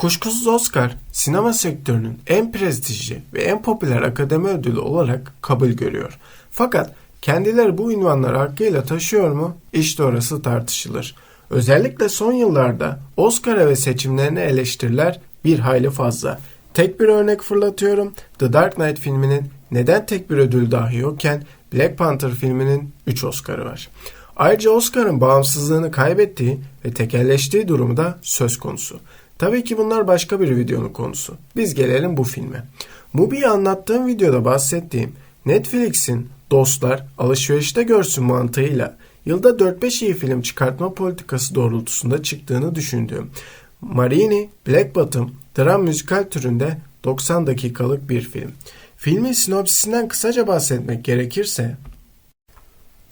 Kuşkusuz Oscar, sinema sektörünün en prestijli ve en popüler akademi ödülü olarak kabul görüyor. Fakat kendileri bu ünvanları hakkıyla taşıyor mu? İşte orası tartışılır. Özellikle son yıllarda Oscar'a ve seçimlerine eleştiriler bir hayli fazla. Tek bir örnek fırlatıyorum. The Dark Knight filminin neden tek bir ödül dahi yokken Black Panther filminin 3 Oscar'ı var. Ayrıca Oscar'ın bağımsızlığını kaybettiği ve tekelleştiği durumu da söz konusu. Tabii ki bunlar başka bir videonun konusu. Biz gelelim bu filme. Mubi'yi anlattığım videoda bahsettiğim Netflix'in dostlar alışverişte görsün mantığıyla yılda 4-5 iyi film çıkartma politikası doğrultusunda çıktığını düşündüğüm Marini Black Bottom dram müzikal türünde 90 dakikalık bir film. Filmin sinopsisinden kısaca bahsetmek gerekirse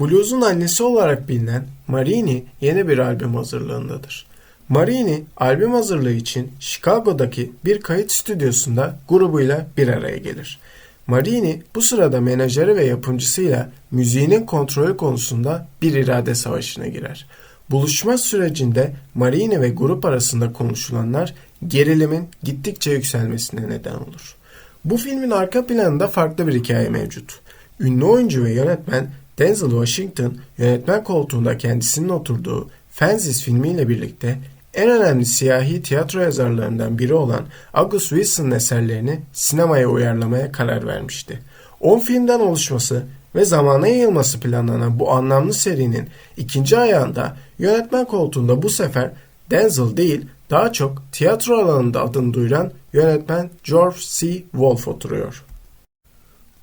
Blues'un annesi olarak bilinen Marini yeni bir albüm hazırlığındadır. Marini albüm hazırlığı için Chicago'daki bir kayıt stüdyosunda grubuyla bir araya gelir. Marini bu sırada menajeri ve yapımcısıyla müziğinin kontrolü konusunda bir irade savaşına girer. Buluşma sürecinde Marini ve grup arasında konuşulanlar gerilimin gittikçe yükselmesine neden olur. Bu filmin arka planında farklı bir hikaye mevcut. Ünlü oyuncu ve yönetmen Denzel Washington yönetmen koltuğunda kendisinin oturduğu Fences filmiyle birlikte en önemli siyahi tiyatro yazarlarından biri olan August Wilson'ın eserlerini sinemaya uyarlamaya karar vermişti. 10 filmden oluşması ve zamana yayılması planlanan bu anlamlı serinin ikinci ayağında yönetmen koltuğunda bu sefer Denzel değil daha çok tiyatro alanında adını duyuran yönetmen George C. Wolfe oturuyor.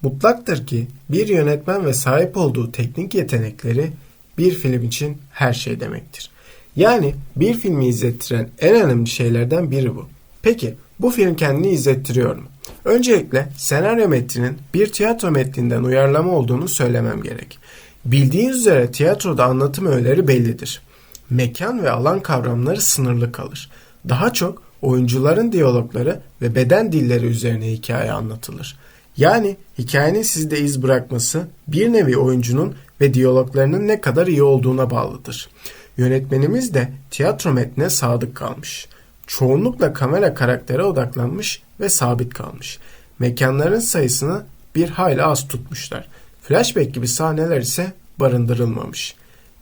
Mutlaktır ki bir yönetmen ve sahip olduğu teknik yetenekleri bir film için her şey demektir. Yani bir filmi izlettiren en önemli şeylerden biri bu. Peki bu film kendini izlettiriyor mu? Öncelikle senaryo metninin bir tiyatro metninden uyarlama olduğunu söylemem gerek. Bildiğiniz üzere tiyatroda anlatım öğeleri bellidir. Mekan ve alan kavramları sınırlı kalır. Daha çok oyuncuların diyalogları ve beden dilleri üzerine hikaye anlatılır. Yani hikayenin sizde iz bırakması bir nevi oyuncunun ve diyaloglarının ne kadar iyi olduğuna bağlıdır. Yönetmenimiz de tiyatro metnine sadık kalmış. Çoğunlukla kamera karaktere odaklanmış ve sabit kalmış. Mekanların sayısını bir hayli az tutmuşlar. Flashback gibi sahneler ise barındırılmamış.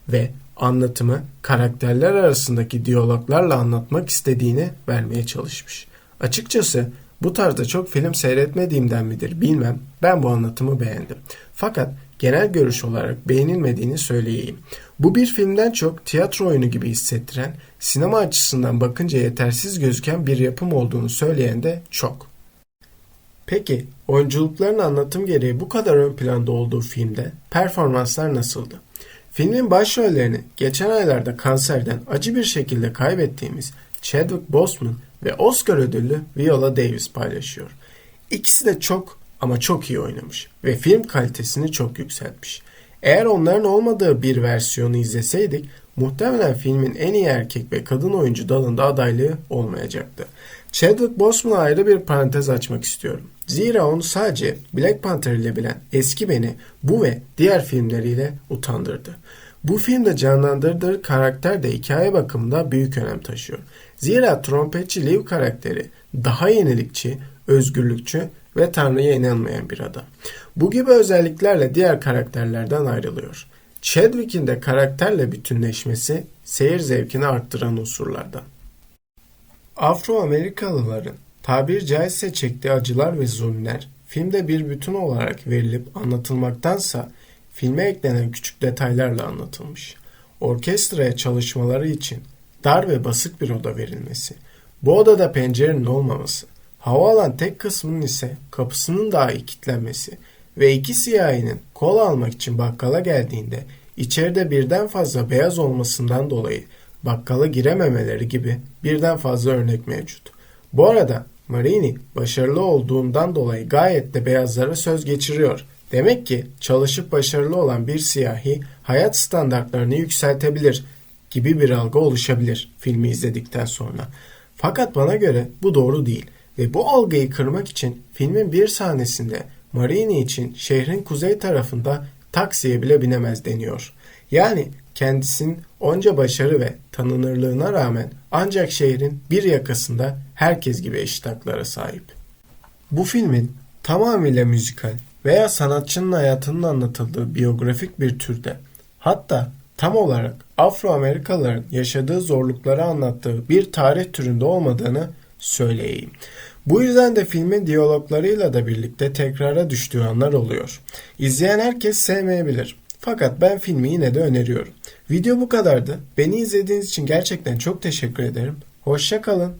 Ve anlatımı karakterler arasındaki diyaloglarla anlatmak istediğini vermeye çalışmış. Açıkçası bu tarzda çok film seyretmediğimden midir bilmem ben bu anlatımı beğendim. Fakat genel görüş olarak beğenilmediğini söyleyeyim. Bu bir filmden çok tiyatro oyunu gibi hissettiren, sinema açısından bakınca yetersiz gözüken bir yapım olduğunu söyleyen de çok. Peki, oyunculukların anlatım gereği bu kadar ön planda olduğu filmde performanslar nasıldı? Filmin başrollerini geçen aylarda kanserden acı bir şekilde kaybettiğimiz Chadwick Boseman ve Oscar ödüllü Viola Davis paylaşıyor. İkisi de çok ama çok iyi oynamış ve film kalitesini çok yükseltmiş. Eğer onların olmadığı bir versiyonu izleseydik muhtemelen filmin en iyi erkek ve kadın oyuncu dalında adaylığı olmayacaktı. Chadwick Boseman'a ayrı bir parantez açmak istiyorum. Zira onu sadece Black Panther ile bilen eski beni bu ve diğer filmleriyle utandırdı. Bu filmde canlandırdığı karakter de hikaye bakımında büyük önem taşıyor. Zira trompetçi Liv karakteri daha yenilikçi, özgürlükçü ve Tanrı'ya inanmayan bir adam. Bu gibi özelliklerle diğer karakterlerden ayrılıyor. Chadwick'in de karakterle bütünleşmesi seyir zevkini arttıran unsurlardan. Afro-Amerikalıların tabir caizse çektiği acılar ve zulümler filmde bir bütün olarak verilip anlatılmaktansa filme eklenen küçük detaylarla anlatılmış. Orkestraya çalışmaları için dar ve basık bir oda verilmesi, bu odada pencerenin olmaması, hava alan tek kısmının ise kapısının dahi kilitlenmesi ve iki siyahinin kola almak için bakkala geldiğinde içeride birden fazla beyaz olmasından dolayı bakkala girememeleri gibi birden fazla örnek mevcut. Bu arada Marini başarılı olduğundan dolayı gayet de beyazlara söz geçiriyor. Demek ki çalışıp başarılı olan bir siyahi hayat standartlarını yükseltebilir gibi bir algı oluşabilir filmi izledikten sonra. Fakat bana göre bu doğru değil ve bu algıyı kırmak için filmin bir sahnesinde Marini için şehrin kuzey tarafında taksiye bile binemez deniyor. Yani kendisinin onca başarı ve tanınırlığına rağmen ancak şehrin bir yakasında herkes gibi eşit haklara sahip. Bu filmin tamamıyla müzikal veya sanatçının hayatının anlatıldığı biyografik bir türde hatta tam olarak Afro-Amerikalıların yaşadığı zorlukları anlattığı bir tarih türünde olmadığını söyleyeyim. Bu yüzden de filmin diyaloglarıyla da birlikte tekrara düştüğü anlar oluyor. İzleyen herkes sevmeyebilir. Fakat ben filmi yine de öneriyorum. Video bu kadardı. Beni izlediğiniz için gerçekten çok teşekkür ederim. Hoşça kalın.